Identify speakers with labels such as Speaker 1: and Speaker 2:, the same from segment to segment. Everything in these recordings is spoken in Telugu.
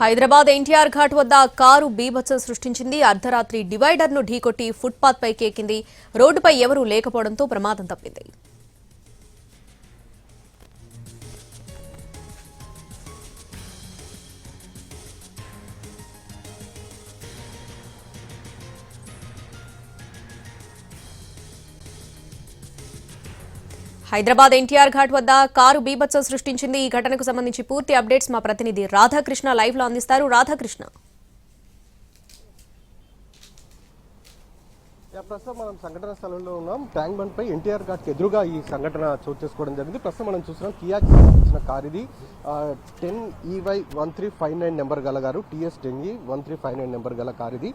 Speaker 1: హైదరాబాద్ ఎన్టీఆర్ ఘాట్ వద్ద కారు బీభత్సం సృష్టించింది. అర్ధరాత్రి డివైడర్ను ఢీకొట్టి ఫుట్పాత్ కేకింది. రోడ్డుపై ఎవరూ లేకపోవడంతో ప్రమాదం తప్పింది. హైదరాబాద్ ఎన్టీఆర్ ఘాట్ వద్ద కారు బీభత్సం సృష్టించింది. ఈ ఘటనకు సంబంధించి పూర్తి అప్డేట్స్ మా ప్రతినిధి రాధాకృష్ణ లైవ్లో అందిస్తారు. రాధాకృష్ణ.
Speaker 2: ప్రస్తుతం మనం సంఘటన స్థలంలో ఉన్నాం. ట్యాంక్ బండ్ పై ఎన్టీఆర్ ఘాట్ ఎదురుగా ఈ సంఘటన చోటు చేసుకోవడం జరిగింది. ప్రస్తుతం మనం చూస్తున్నాం కియాకి సంబంధించిన కార్ ఇది ten EY one three five nine number గల గారు TS ten E one three five nine number గల కార్ ఇది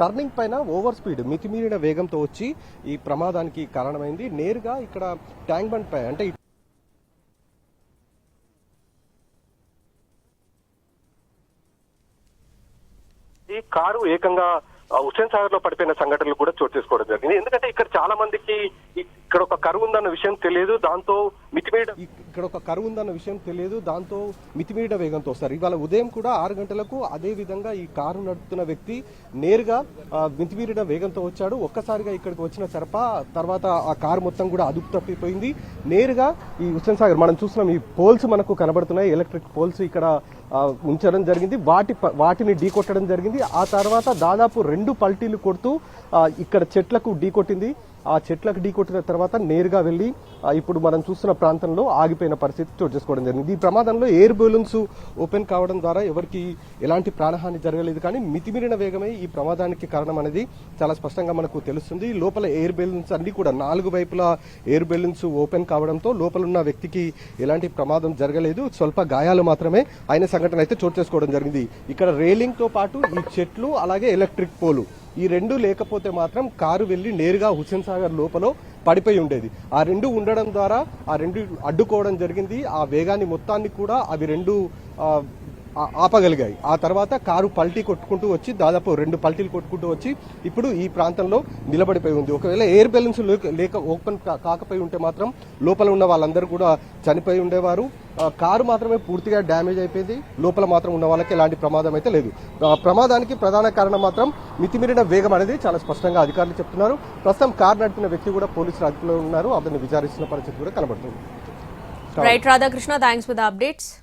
Speaker 2: టర్నింగ్ పైన ఓవర్ స్పీడ్ మితిమీరిన వేగంతో వచ్చి ఈ ప్రమాదానికి కారణమైంది. నేరుగా ఇక్కడ ట్యాంక్ బండ్ పై అంటే ఈ కారు ఏకంగా హుస్సేన్ సాగర్లో పడిపోయిన సంఘటనలు కూడా చోటు చేసుకోవడం జరిగింది. ఎందుకంటే ఇక్కడ చాలా మందికి ఇక్కడ ఒక కరువు ఉందన్న విషయం తెలియదు దాంతో మితిమీడ ఇక్కడ ఒక కరువు ఉందన్న విషయం తెలియదు దాంతో మితిమీడ వేగంతో వస్తారు. ఇవాళ ఉదయం కూడా ఆరు గంటలకు అదే విధంగా ఈ కారు నడుపుతున్న వ్యక్తి నేరుగా మితిమీడిన మితిమీరిన వేగంతో వచ్చాడు. ఒక్కసారిగా ఇక్కడికి వచ్చిన సరప తర్వాత ఆ కారు మొత్తం కూడా అదుపు తప్పిపోయింది. నేరుగా ఈ హుస్సేన్ సాగర్ మనం చూస్తున్నాం ఈ పోల్స్ మనకు కనబడుతున్నాయి. ఎలక్ట్రిక్ పోల్స్ ఇక్కడ ఉంచడం జరిగింది. వాటి ప- వాటిని ఢీకొట్టడం జరిగింది. ఆ తర్వాత దాదాపు రెండు పల్టీలు కొడుతూ ఇక్కడ చెట్లకు ఢీకొట్టింది ఆ చెట్లకు ఢీకొట్టిన తర్వాత నేరుగా వెళ్ళి ఇప్పుడు మనం చూస్తున్న ప్రాంతంలో ఆగిపోయిన పరిస్థితి చోటు చేసుకోవడం జరిగింది. ఈ ప్రమాదంలో ఎయిర్ బెలూన్స్ ఓపెన్ కావడం ద్వారా ఎవరికి ఎలాంటి ప్రాణహాని జరగలేదు కానీ మితిమీరిన వేగమే ఈ ప్రమాదానికి కారణం అనేది చాలా స్పష్టంగా మనకు తెలుస్తుంది. లోపల ఎయిర్ బెలూన్స్ అన్ని కూడా నాలుగు వైపులా ఎయిర్ బెలూన్స్ ఓపెన్ కావడంతో లోపల ఉన్న వ్యక్తికి ఎలాంటి ప్రమాదం జరగలేదు. స్వల్ప గాయాలు మాత్రమే అయిన సంఘటన అయితే చోటు చేసుకోవడం జరిగింది. ఇక్కడ రేలింగ్తో పాటు ఈ చెట్లు అలాగే ఎలక్ట్రిక్ పోలు ఈ రెండు లేకపోతే మాత్రం కారు వెళ్ళి నేరుగా హుస్సేన్ సాగర్ లోపల పడిపోయి ఉండేది. ఆ రెండు ఉండడం ద్వారా ఆ రెండు అడ్డుకోవడం జరిగింది. ఆ వేగాన్ని మొత్తాన్ని కూడా అవి రెండు ఆపగలిగాయి. ఆ తర్వాత కారు పల్టీ కొట్టుకుంటూ వచ్చి దాదాపు రెండు పల్టీలు కొట్టుకుంటూ వచ్చి ఇప్పుడు ఈ ప్రాంతంలో నిలబడిపోయి ఉంది. ఒకవేళ ఎయిర్ బ్యాలెన్స్ లేక- లేక ఓపెన్ కా- కాకపోయి ఉంటే మాత్రం లోపల ఉన్న వాళ్ళందరూ కూడా చనిపోయి ఉండేవారు. కారు మాత్రమే పూర్తిగా డ్యామేజ్ అయిపోయింది. లోపల మాత్రం ఉన్న వాళ్ళకి ఎలాంటి ప్రమాదం అయితే లేదు. ప్రమాదానికి ప్రధాన కారణం మాత్రం మితిమీరిన వేగం అనేది చాలా స్పష్టంగా అధికారులు చెప్తున్నారు. ప్రస్తుతం కారు నడిపిన వ్యక్తి కూడా పోలీసులు అదుపులో ఉన్నారు. అతన్ని విచారిస్తున్న పరిస్థితి కూడా కనబడుతుంది.
Speaker 1: Right Radhakrishna thanks for the updates